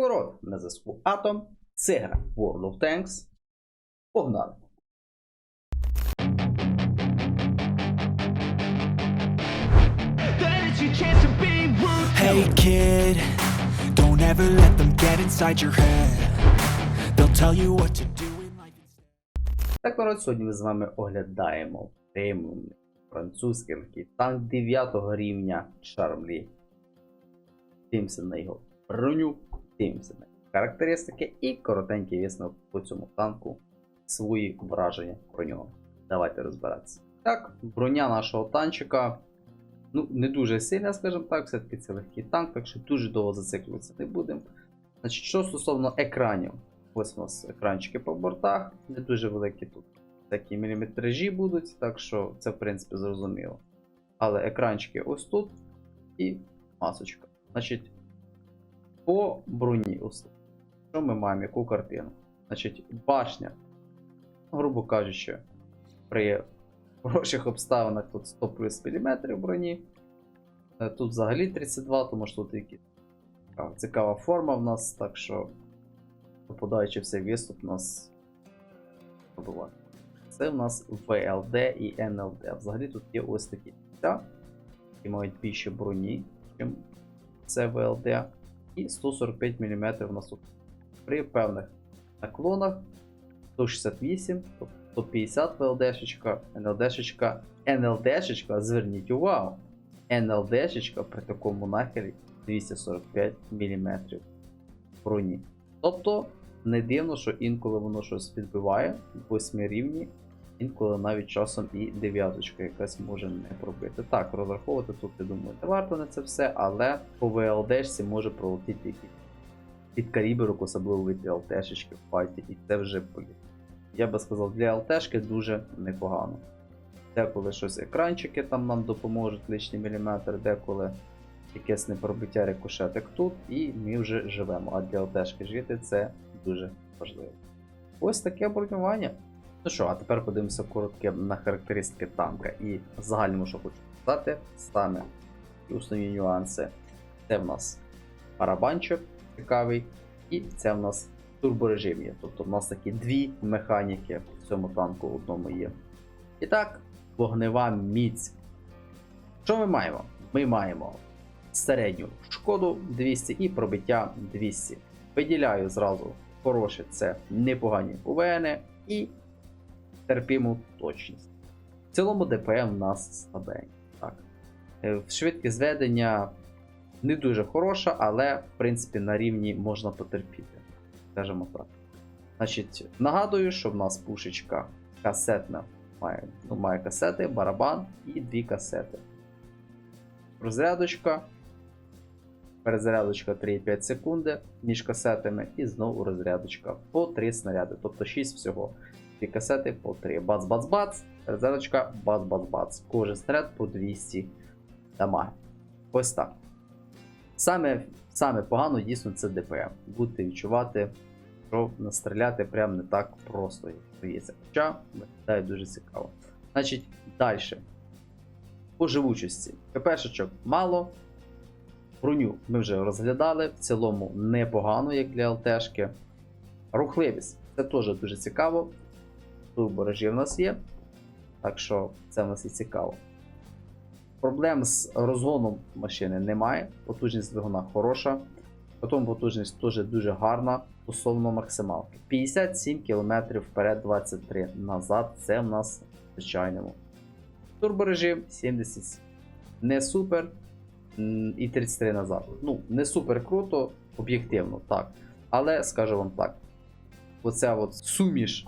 народ, на зв'язку Атом, це гра World of Tanks. Погнали! Hey kid, don't ever let them get inside your head. They'll tell you what to do in life instead. Так, народ, сьогодні ми з вами оглядаємо преміум французький легкий танк 9 рівня Шармлі. Дивимося на його броню, на характеристики і коротенький висновок по цьому танку, свої враження про нього. Давайте розбиратися. Так, броня нашого танчика. Ну, не дуже сильна, скажімо так, все-таки це легкий танк, так що дуже довго зациклюватися не будемо. Значить, що стосовно екранів, ось у нас екранчики по бортах, не дуже великі тут. Такі міліметражі будуть, так що це в принципі зрозуміло. Але екранчики ось тут і масочка. Значить, по броні. Що ми маємо, яку картину? Значить, башня, грубо кажучи, при хороших обставинах тут 100 плюс мм броні. Е, Тут взагалі 32, тому що тут якісь цікава форма в нас, так що попадаючи в цей виступ, нас. Це в нас VLD і NLD. Взагалі тут є ось такі які мають більше броні, ніж це VLD. І 145 мм в нас при певних наклонах 168, тобто 150 VLD-шечка, NLD-шечка, NLD-шечка, зверніть увагу, NLD-шечка при такому нахилі 245 мм броні. Тобто не дивно, що інколи воно щось відбиває, 8 рівні, інколи навіть часом і дев'яточка якась може не пробити. Так, розраховувати тут, я думаю, не варто на це все, але по VLD може пролетіти під каліброк, особливо від ЛТшечки в файті, і це вже політ. Я би сказав, для ЛТшки дуже непогано. Деколи щось екранчики там нам допоможуть лишній міліметр, деколи якесь непробиття рикошетик тут, і ми вже живемо. А для ЛТшки жити це дуже важливо. Ось таке бронювання. Ну що, а тепер подивимося коротке на характеристики танка. І в загальному, що хочу сказати, саме і основні нюанси. Це в нас барабанчик цікавий, і це в нас турборежим є. Тобто в нас такі дві механіки в цьому танку одному є. І так, вогнева міць. Що ми маємо? Ми маємо середню шкоду 200 і пробиття 200. Виділяю зразу хороше це непогані УВН і терпіму точність. В цілому ДПМ у нас слабенький. Так. Е, Швидкість зведення не дуже хороша, але в принципі на рівні можна потерпіти. Скажімо так. Значить, нагадую, що в нас пушечка касетна має, ну, має касети, барабан і дві касети. Розрядочка. Перезарядочка 3,5 секунди між касетами, і знову розрядочка по 3 снаряди, тобто 6 всього. Дві касети по 3. Бац-бац-бац, перезарядочка, бац-бац-бац. Кожен снаряд по 200 дамаг. Ось так. Саме, саме погано дійсно це ДПМ. Будете відчувати, що настріляти прям не так просто, як здається. Хоча виглядає дуже цікаво. Значить, далі. По живучості. ППшечок мало. Броню ми вже розглядали. В цілому непогано, як для ЛТшки. Рухливість. Це теж дуже цікаво. Турборежі в нас є. Так що це в нас і цікаво. Проблем з розгоном машини немає. Потужність двигуна хороша. Потім потужність теж дуже гарна стосовно максималки. 57 км вперед, 23 назад. Це в нас в звичайному. Турборежим 70. Не супер. І 33 назад. Ну, не супер круто, об'єктивно, так. Але скажу вам так: оця от суміш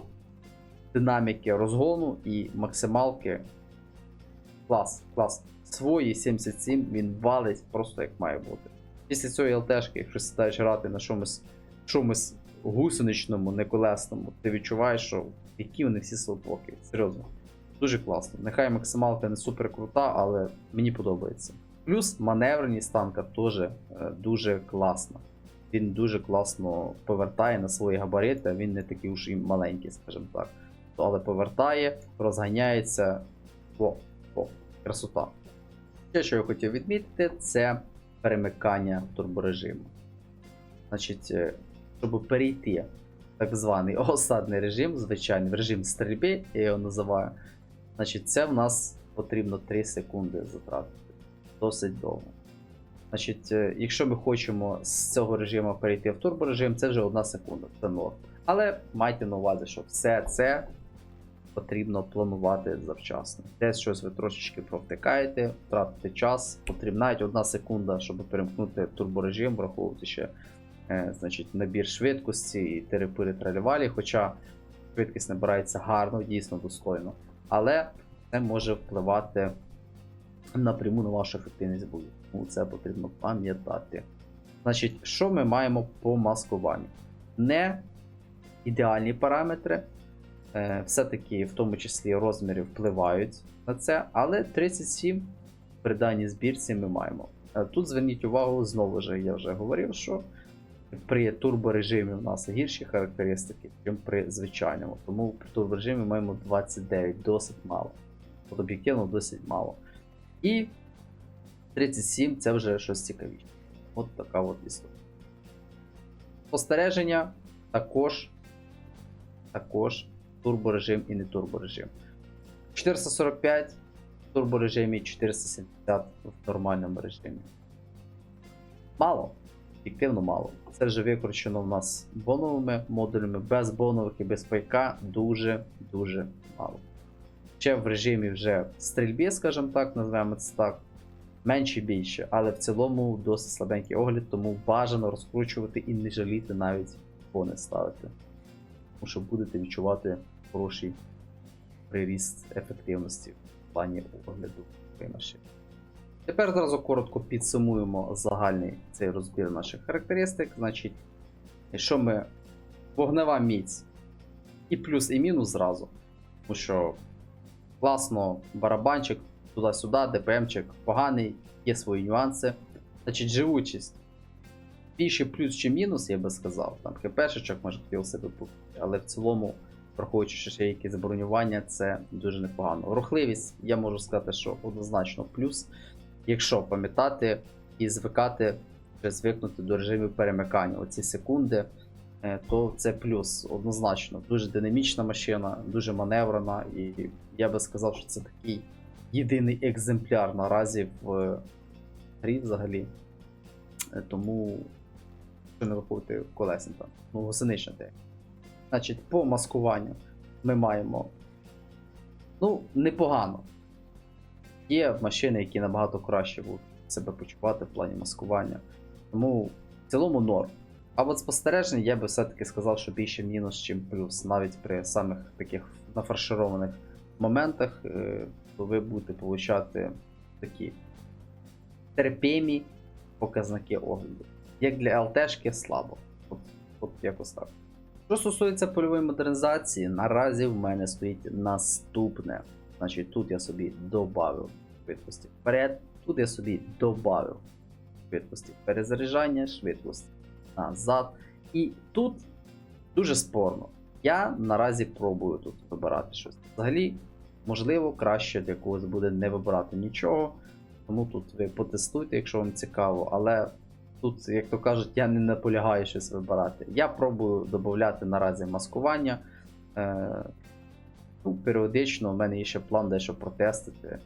динаміки розгону і максималки. Клас, клас. Свої 77 він валить просто як має бути. Після цієї ЛТшки, якщо сідаєш грати на чомусь, чомусь гусеничному, не колесному, ти відчуваєш, що які вони всі слабокі. Серйозно. Дуже класно. Нехай максималка не супер крута, але мені подобається. Плюс маневреність танка теж е, дуже класна. Він дуже класно повертає на свої габарити, він не такий уж і маленький, скажімо так. Але повертає, розганяється. О, о, красота. Ще, що я хотів відмітити, це перемикання турборежиму. Значить, е, щоб перейти в так званий осадний режим, звичайний в режим стрільби, я його називаю. Значить, це в нас потрібно 3 секунди затратити. Досить довго. Значить, е, якщо ми хочемо з цього режиму перейти в турборежим, це вже одна секунда, це норм. Але майте на увазі, що все це потрібно планувати завчасно. Десь щось ви трошечки провтикаєте, втратите час, потрібна навіть одна секунда, щоб перемкнути турборежим, враховувати ще е, значить, набір швидкості і терепири тралівалі, хоча швидкість набирається гарно, дійсно достойно. Але це може впливати напряму на вашу ефективність бою. Тому це потрібно пам'ятати. Значить, що ми маємо по маскуванню? Не ідеальні параметри, все-таки в тому числі розміри впливають на це, але 37 при даній збірці ми маємо. Е, Тут зверніть увагу, знову ж я вже говорив, що при турборежимі у нас гірші характеристики, ніж при звичайному. Тому при турборежимі маємо 29, досить мало. От об'єктивно досить мало. І 37 це вже щось цікавіше. От така от історія. Спостереження також, також турборежим і не турборежим. 445 в турборежимі, 470 в нормальному режимі. Мало. Ефективно мало. Це вже викручено в нас боновими модулями, без бонових і без пайка дуже-дуже мало. Ще в режимі вже стрільби, скажімо так, називаємо це так, менше більше, але в цілому досить слабенький огляд, тому бажано розкручувати і не жаліти навіть бони ставити. Тому що будете відчувати хороший приріст ефективності в плані огляду своєї. Тепер зразу коротко підсумуємо загальний цей розбір наших характеристик. Значить, якщо ми вогнева міць і плюс, і мінус зразу, тому що класно барабанчик туди-сюди, ДПМчик поганий, є свої нюанси. Значить, живучість. Більше плюс чи мінус, я би сказав. Там ХПшечок може хотів себе але в цілому, враховуючи, що ще якісь бронювання, це дуже непогано. Рухливість, я можу сказати, що однозначно плюс. Якщо пам'ятати і звикати, вже звикнути до режимів перемикання, оці секунди, е, то це плюс однозначно. Дуже динамічна машина, дуже маневрена, і я би сказав, що це такий єдиний екземпляр наразі в грі взагалі. Е, Тому, що не виходити колесні там, ну, гусенична те. Значить, по маскуванню ми маємо ну, непогано. Є машини, які набагато краще будуть себе почувати в плані маскування. Тому в цілому норм. А от спостереження я би все-таки сказав, що більше мінус, чим плюс. Навіть при самих таких нафаршированих моментах, е, то ви будете получати такі терпімі показники огляду. Як для ЛТшки слабо. От, от якось так. Що стосується польової модернізації, наразі в мене стоїть наступне. Значить, тут я собі додав швидкості вперед, тут я собі додав швидкості перезаряджання, швидкості назад. І тут дуже спорно. Я наразі пробую тут вибирати щось. Взагалі, можливо, краще для когось буде не вибирати нічого. Тому тут ви потестуйте, якщо вам цікаво, але тут, як то кажуть, я не наполягаю щось вибирати. Я пробую додати наразі маскування. Е, ну, періодично в мене є ще план дещо протестити.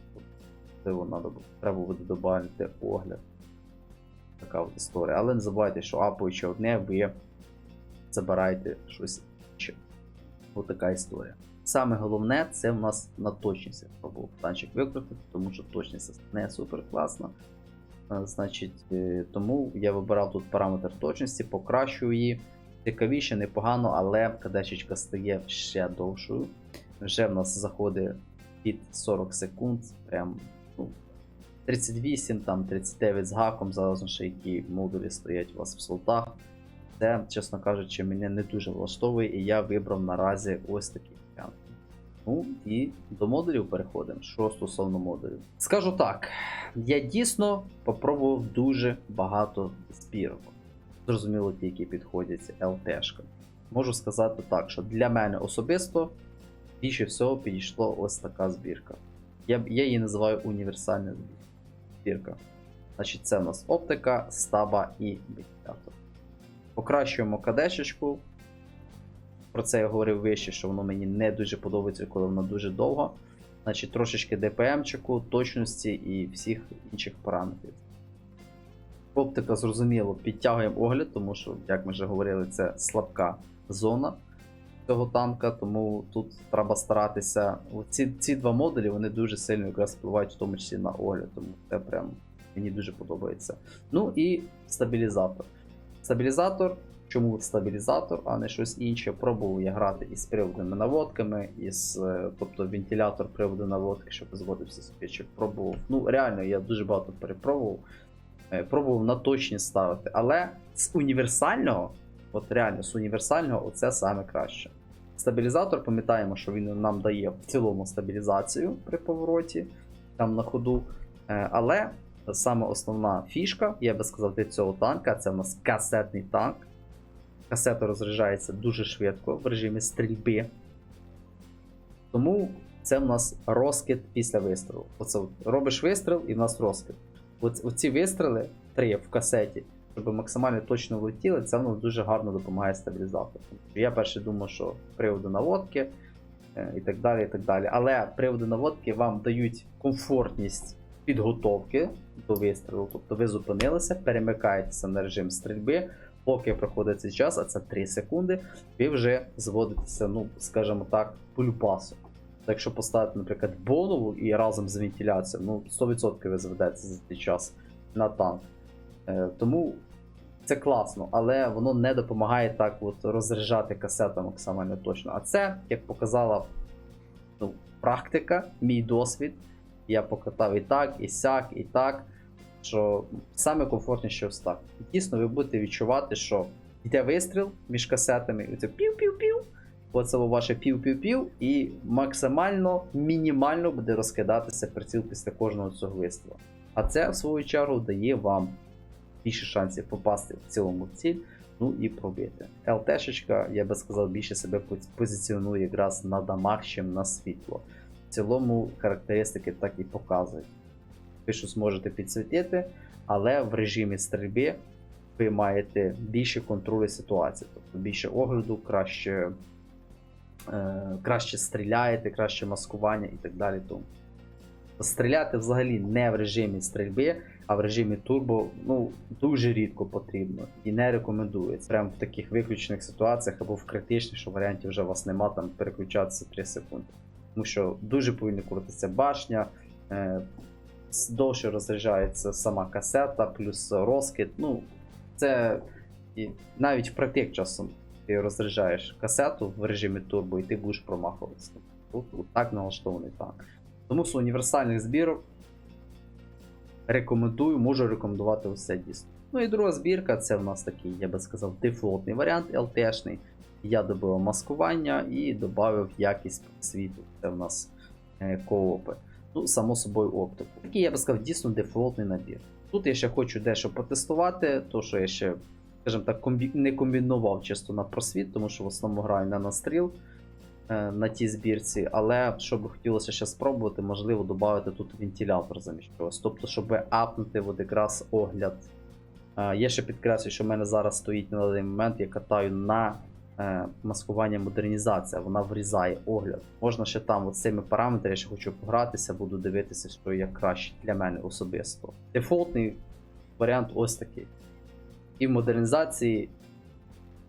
Надо треба буде додати огляд. Така от історія. Але не забувайте, що апуючи одне, ви забираєте щось інше. Ось така історія. Саме головне це в нас на точність. Я пробував танчик викрутити, тому що точність не супер класна. Значить, е, тому я вибирав тут параметр точності, покращую її. Цікавіше, непогано, але кадешечка стає ще довшою. Вже в нас заходить під 40 секунд, прям ну, 38, там 39 з гаком, залежно ще які модулі стоять у вас в слотах. Це, чесно кажучи, мене не дуже влаштовує, і я вибрав наразі ось варіант. Ну і до модулів переходимо. Що стосовно модулів. Скажу так, я дійсно попробував дуже багато збірок. Зрозуміло, ті, які підходять ЛТшкам. Можу сказати так, що для мене особисто більше всього підійшла ось така збірка. Я, я її називаю універсальна збірка. Значить, це у нас оптика, стаба і вентилятор. Покращуємо кадешечку. Про це я говорив вище, що воно мені не дуже подобається, коли воно дуже довго. Значить, трошечки ДПМчику, точності і всіх інших параметрів. Оптика, зрозуміло, підтягуємо огляд, тому що, як ми вже говорили, це слабка зона цього танка, тому тут треба старатися. Ці, ці два модулі вони дуже сильно якраз впливають, в тому числі на огляд, тому це прям мені дуже подобається. Ну і стабілізатор. Стабілізатор. Чому стабілізатор, а не щось інше? Пробував я грати із приводними наводками, із, е, тобто вентилятор приводу наводки, щоб зводився спічок. Пробував. Ну, реально, я дуже багато перепробував. Е, Пробував на точність ставити. Але з універсального, от реально з універсального, оце саме краще. Стабілізатор, пам'ятаємо, що він нам дає в цілому стабілізацію при повороті, там на ходу. Е, Але саме основна фішка, я би сказав, для цього танка це в нас касетний танк. Касета розряджається дуже швидко в режимі стрільби. Тому це в нас розкид після вистрілу. Оце робиш вистріл і в нас розкид. Оц- Оці вистріли, три в касеті, щоб максимально точно влетіли, це воно дуже гарно допомагає стабілізатору. Я перше думав, що приводу наводки е, і так далі. і так далі. Але приводи наводки вам дають комфортність підготовки до вистрілу. Тобто ви зупинилися, перемикаєтеся на режим стрільби, поки проходить цей час, а це 3 секунди, ви вже зводитеся, ну, скажімо так, по. Так якщо поставити, наприклад, бонову і разом з вентиляцією, ну 100% ви зведеться за цей час на танк. Е, тому це класно, але воно не допомагає так от розряджати касету максимально точно. А це, як показала ну, практика, мій досвід. Я покатав і так, і сяк, і так. Що саме комфортніше ось так. Дійсно, ви будете відчувати, що йде вистріл між касетами, і це пів-пів-пів. Оце ваше пів-пів-пів, і максимально мінімально буде розкидатися приціл після кожного цього вистрілу. А це, в свою чергу, дає вам більше шансів попасти в цілому в ціль, ну і пробити. ЛТшечка, я би сказав, більше себе позиціонує якраз на дамаг, чим на світло. В цілому характеристики так і показують. Ви щось можете підсвітити, але в режимі стрільби ви маєте більше контролю ситуації, тобто більше огляду, краще, е, краще стріляєте, краще маскування і так далі. Тому. Стріляти взагалі не в режимі стрільби, а в режимі турбо ну, дуже рідко потрібно і не рекомендується. Прямо в таких виключених ситуаціях або в критичних, що варіантів вже у вас нема, там переключатися 3 секунди. Тому що дуже повинна крутитися башня, е, довше розряджається сама касета, плюс розкид. Ну, це і навіть в практик часом ти розряджаєш касету в режимі турбо і ти будеш промахуватися. Тут, так налаштований танк. Тому з універсальних збірок рекомендую, можу рекомендувати усе дійсно. Ну і друга збірка це в нас такий, я би сказав, дефолтний варіант LT-шний. Я добив маскування і додав якість світу. Це в нас е, коопи. Ну, само собою, оптику. Такий, я би сказав, дійсно дефолтний набір. Тут я ще хочу дещо потестувати, то що я ще, скажімо так, комбі... не комбінував чисто на просвіт, тому що в основному граю на стріл е, на тій збірці, але що би хотілося ще спробувати, можливо, додати тут вентилятор замість чогось. Тобто, щоб апнути от якраз огляд. Е, Я ще підкреслюю, що в мене зараз стоїть на даний момент, я катаю на маскування модернізація, вона врізає огляд. Можна ще там от цими параметрами, я хочу погратися, буду дивитися, що як краще для мене особисто. Дефолтний варіант ось такий. І в модернізації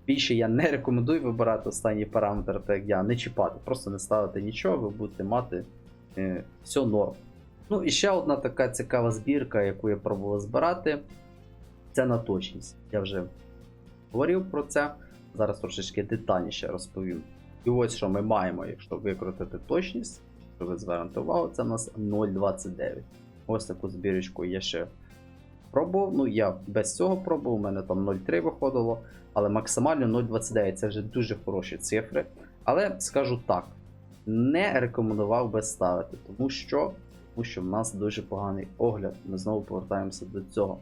більше я не рекомендую вибирати останній параметр, так як я, не чіпати, просто не ставити нічого, ви будете мати е, все норм. Ну і ще одна така цікава збірка, яку я пробував збирати, це на точність. Я вже говорив про це. Зараз трошечки детальніше розповім. І ось що ми маємо, якщо викрутити точність, що ви звернете увагу, це в нас 0.29. Ось таку збірочку я ще пробував. Ну, я без цього пробував, у мене там 0.3 виходило, але максимально 0.29 це вже дуже хороші цифри. Але скажу так, не рекомендував би ставити, тому що, тому що в нас дуже поганий огляд. Ми знову повертаємося до цього.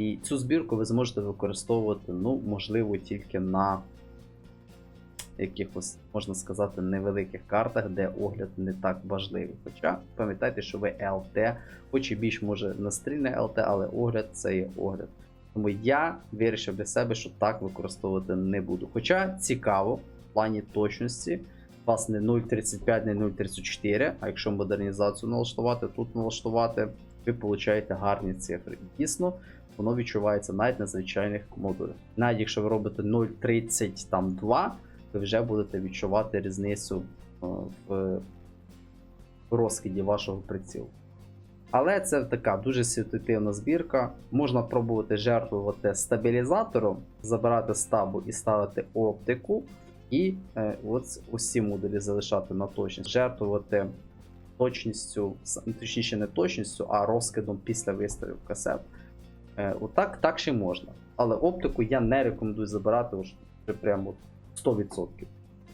І цю збірку ви зможете використовувати, ну, можливо, тільки на якихось, можна сказати, невеликих картах, де огляд не так важливий. Хоча пам'ятайте, що ви LT, хоч і більш може настрільне LT, але огляд це є огляд. Тому я вирішив для себе, що так використовувати не буду. Хоча цікаво, в плані точності. У вас не 0.35, не 0.34, а якщо модернізацію налаштувати, тут налаштувати, ви получаєте гарні цифри. Дійсно, воно відчувається навіть на звичайних модулях. Навіть якщо ви робите 0.32, ви вже будете відчувати різницю е, в розкиді вашого прицілу. Але це така дуже ситуативна збірка. Можна пробувати жертвувати стабілізатором, забирати стабу і ставити оптику. І е, от усі модулі залишати на точність, жертвувати точністю, точніше не точністю, а розкидом після вистрілів касет. Е, отак так ще можна. Але оптику я не рекомендую забирати вже прямо 100%.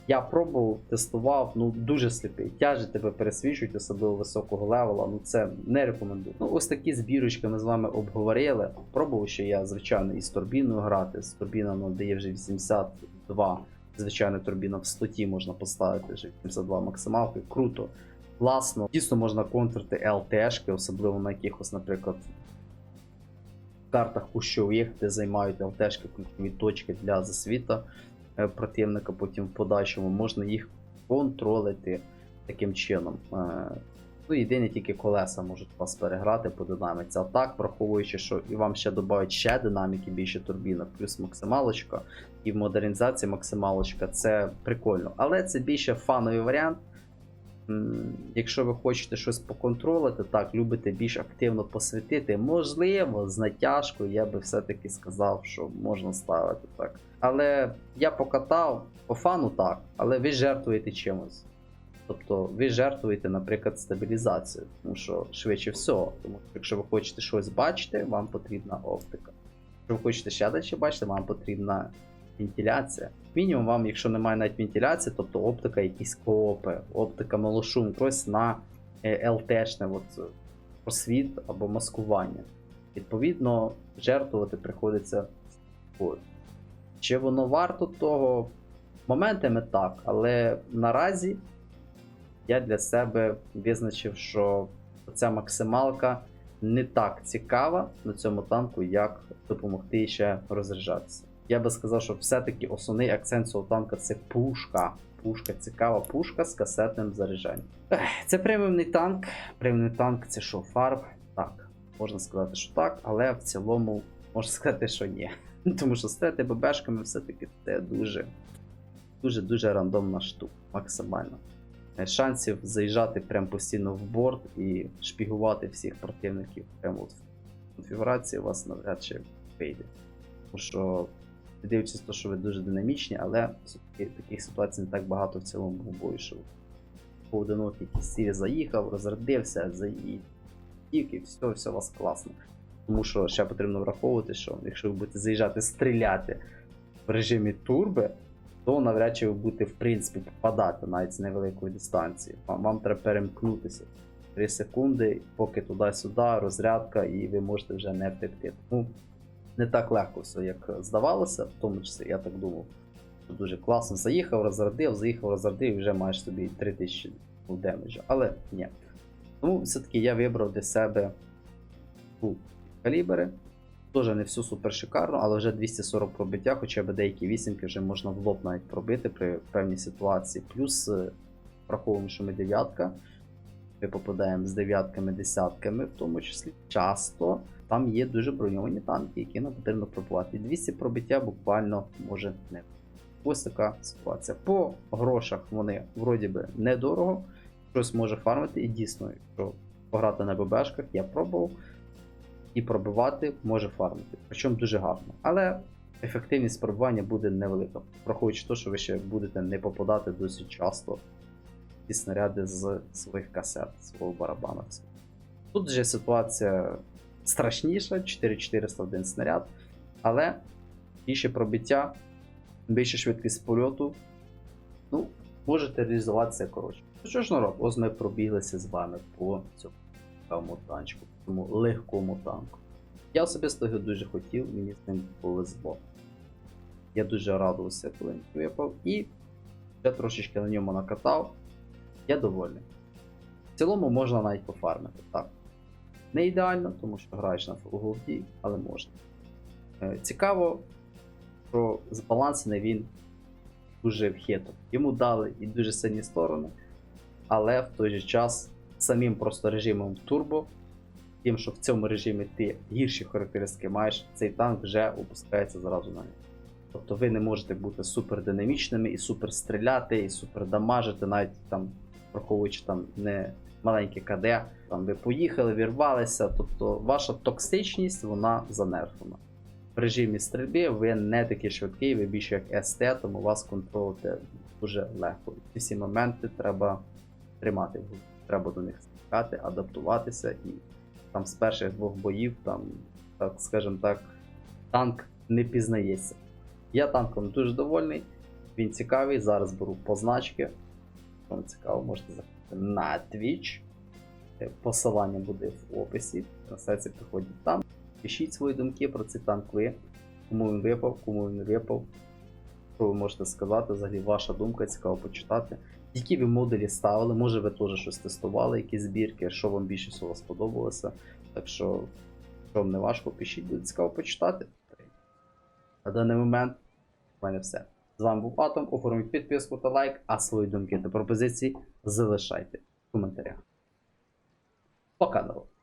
Я пробував, тестував, ну дуже сліпий. Тяжі тебе пересвічують, особливо високого левела. Ну це не рекомендую. Ну, ось такі збірочки ми з вами обговорили. Пробував ще я, звичайно, із турбіною грати. З турбіна ну, дає вже 82. Звичайно, турбіна в 100 можна поставити вже 82 максималки. Круто. Класно. Дійсно можна контрити ЛТшки, особливо на якихось, наприклад, картах кущових, де займають ЛТшки ключові точки для засвіта е, противника, потім в подальшому можна їх контролити таким чином. Е, Ну, єдине тільки колеса можуть вас переграти по динаміці. А так, враховуючи, що і вам ще додають ще динаміки, більше турбіна, плюс максималочка, і в модернізації максималочка, це прикольно. Але це більше фановий варіант. Якщо ви хочете щось поконтролити, так, любите більш активно посвятити, можливо, з натяжкою я би все-таки сказав, що можна ставити так. Але я покатав по фану так, але ви жертвуєте чимось. Тобто ви жертвуєте, наприклад, стабілізацією, тому що швидше всього, тому що якщо ви хочете щось бачити, вам потрібна оптика. Якщо ви хочете ще далі бачити, вам потрібна вентиляція. Мінімум вам, якщо немає навіть вентиляції, тобто оптика якісь коопи, оптика малошум, щось на е, ЛТшне от, просвіт або маскування. Відповідно, жертвувати приходиться собою. Чи воно варто того? Моментами так, але наразі я для себе визначив, що ця максималка не так цікава на цьому танку, як допомогти ще розряджатися. Я би сказав, що все-таки основний акцент цього танка це пушка. Пушка, цікава пушка з касетним заряджанням. Це преміумний танк. Преміумний танк це що, фарб? Так, можна сказати, що так, але в цілому можна сказати, що ні. Тому що стріляти ББшками все-таки це дуже, дуже дуже рандомна штука, максимально. Е, Шансів заїжджати прям постійно в борт і шпігувати всіх противників прямо в конфігурації у вас навряд чи вийде. Тому що дивлячись те, що ви дуже динамічні, але таких ситуацій не так багато в цілому бою, що поодинокий якийсь заїхав, розрядився, заїхав, і все, все у вас класно. Тому що ще потрібно враховувати, що якщо ви будете заїжджати стріляти в режимі турби, то навряд чи ви будете в принципі попадати навіть з невеликої дистанції. Вам, вам треба перемкнутися 3 секунди, поки туди-сюди, розрядка, і ви можете вже не втекти. Тому не так легко все, як здавалося, в тому числі я так думав. що Дуже класно заїхав, розрядив, заїхав, розрядив і вже маєш собі 3000 демеджа. Але ні. Тому все-таки я вибрав для себе фул калібри. Теж не всю супер шикарно, але вже 240 пробиття, хоча б деякі вісімки вже можна в лоб навіть пробити при певній ситуації. Плюс е, враховуємо, що ми дев'ятка. Ми попадаємо з дев'ятками, десятками, в тому числі часто. Там є дуже броньовані танки, які нам потрібно пробувати. 200 пробиття буквально може не. Ось така ситуація. По грошах вони вроді би недорого, щось може фармити, і дійсно, якщо пограти на ББшках, я пробував і пробивати може фармити. Причому дуже гарно. Але ефективність пробування буде невелика, враховуючи те, що ви ще будете не попадати досить часто ці снаряди з своїх касет, свого барабана. Тут же ситуація страшніша, 4401 снаряд, але більше пробиття, більше швидкість польоту. Ну, можете реалізуватися коротше. Ну що ж народ, ось ми пробіглися з вами по цьому танчику, цьому легкому танку. Я особисто його дуже хотів, мені з ним повезло. Я дуже радувався, коли він випав, і ще трошечки на ньому накатав. Я довольний. В цілому можна навіть пофармити. Так. Не ідеально, тому що граєш на фулголді, але можна. Е, Цікаво, що збалансений він дуже вхитро. Йому дали і дуже сильні сторони, але в той же час самим просто режимом турбо, тим, що в цьому режимі ти гірші характеристики маєш, цей танк вже опускається зразу на нього. Тобто ви не можете бути супер динамічними і супер стріляти, і супер дамажити, навіть там, враховуючи там не маленьке КД, там ви поїхали, вірвалися. Тобто ваша токсичність вона занерфлена. В режимі стрільби ви не такий швидкий, ви більше як СТ, тому вас контролити дуже легко. Ці всі моменти треба тримати. Треба до них стикати, адаптуватися і там з перших двох боїв, там, так скажімо так, танк не пізнається. Я танком дуже довольний, він цікавий. Зараз беру позначки. Вам цікаво, можете заходити на Twitch. Е, Посилання буде в описі. Сайті приходять там. Пишіть свої думки про цей танк. Кому він випав, кому він випав. Що ви можете сказати? Взагалі ваша думка, цікаво почитати. Які ви модулі ставили, може ви теж щось тестували, якісь збірки, що вам більше всього сподобалося. Так що, що вам не важко, пишіть, буде цікаво почитати. На даний момент в мене все. З вами був Атом. Оформіть підписку та лайк, а свої думки та пропозиції залишайте в коментарях. Пока, народ!